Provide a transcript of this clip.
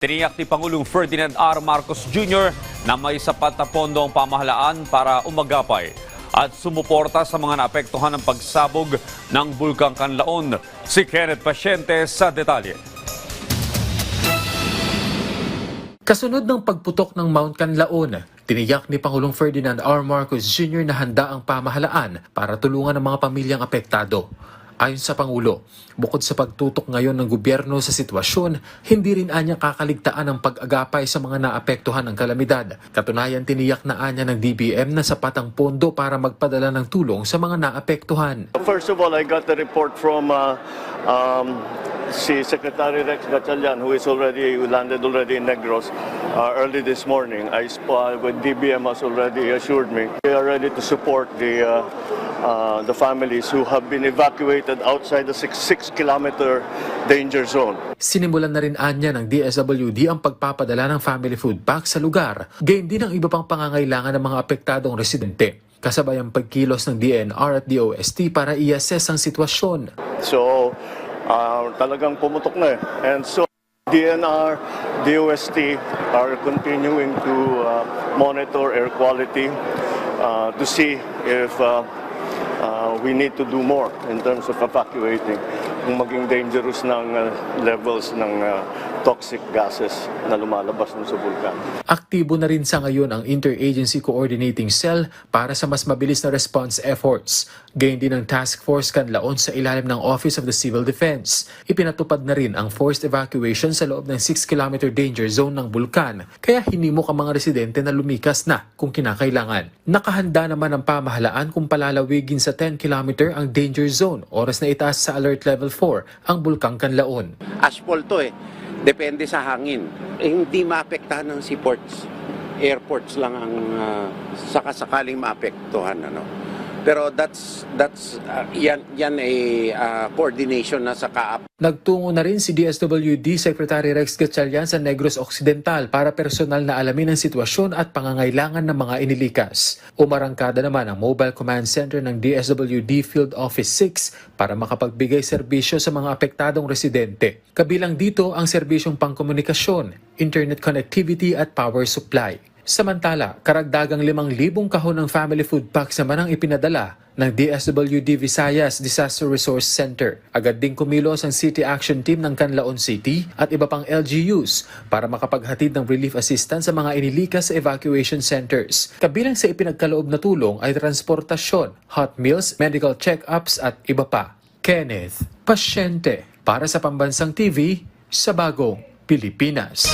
Tiniyak ni Pangulong Ferdinand R. Marcos Jr. na may sapat na pondo ang pamahalaan para umagapay at sumuporta sa mga naapektuhan ng pagsabog ng Bulkang Kanlaon. Si Kenneth Pasyente sa detalye. Kasunod ng pagputok ng Mount Canlaon, tiniyak ni Pangulong Ferdinand R. Marcos Jr. na handa ang pamahalaan para tulungan ang mga pamilyang apektado. Ayon sa Pangulo, bukod sa pagtutok ngayon ng gobyerno sa sitwasyon, hindi rin anya kakaligtaan ang pag-agapay sa mga naapektuhan ng kalamidad. Katunayan tiniyak na anya ng DBM na sapat ang pondo para magpadala ng tulong sa mga naapektuhan. First of all, I got the report from uh, um, si Secretary Rex Gatchalian, who is already who landed already in Negros uh, early this morning. I uh, with DBM has already assured me we are ready to support the uh, uh, the families who have been evacuated outside the six, six kilometer danger zone. Sinimulan na rin anya ng DSWD ang pagpapadala ng family food pack sa lugar, gayon din ang iba pang pangangailangan ng mga apektadong residente. Kasabay ang pagkilos ng DNR at DOST para i-assess ang sitwasyon. So, uh, talagang pumutok na eh. And so, DNR, DOST are continuing to uh, monitor air quality uh, to see if uh, we need to do more in terms of evacuating kung maging dangerous ng uh, levels ng uh, toxic gases na lumalabas dun sa bulkan. Aktibo na rin sa ngayon ang Interagency Coordinating Cell para sa mas mabilis na response efforts. Gayon din ang Task Force Kanlaon sa ilalim ng Office of the Civil Defense. Ipinatupad na rin ang forced evacuation sa loob ng 6-kilometer danger zone ng bulkan, kaya hinimok ang mga residente na lumikas na kung kinakailangan. Nakahanda naman ang pamahalaan kung palalawigin sa 10-kilometer ang danger zone oras na itaas sa alert level 4 ang bulkang Kanlaon. asphalt to eh. Depende sa hangin. Eh, hindi maapektahan ng seaports. Airports lang ang uh, sakasakaling maapektuhan. Ano? Pero that's, that's uh, yan, yan ay uh, coordination na sa kaap Nagtungo na rin si DSWD Secretary Rex Gatchalian sa Negros Occidental para personal na alamin ang sitwasyon at pangangailangan ng mga inilikas. Umarangkada naman ang Mobile Command Center ng DSWD Field Office 6 para makapagbigay serbisyo sa mga apektadong residente. Kabilang dito ang serbisyong pangkomunikasyon, internet connectivity at power supply. Samantala, karagdagang 5,000 kahon ng family food packs naman ang ipinadala ng DSWD Visayas Disaster Resource Center. Agad ding kumilos ang City Action Team ng Canlaon City at iba pang LGUs para makapaghatid ng relief assistance sa mga inilikas sa evacuation centers. Kabilang sa ipinagkaloob na tulong ay transportasyon, hot meals, medical check-ups at iba pa. Kenneth, pasyente para sa Pambansang TV sa Bagong Pilipinas.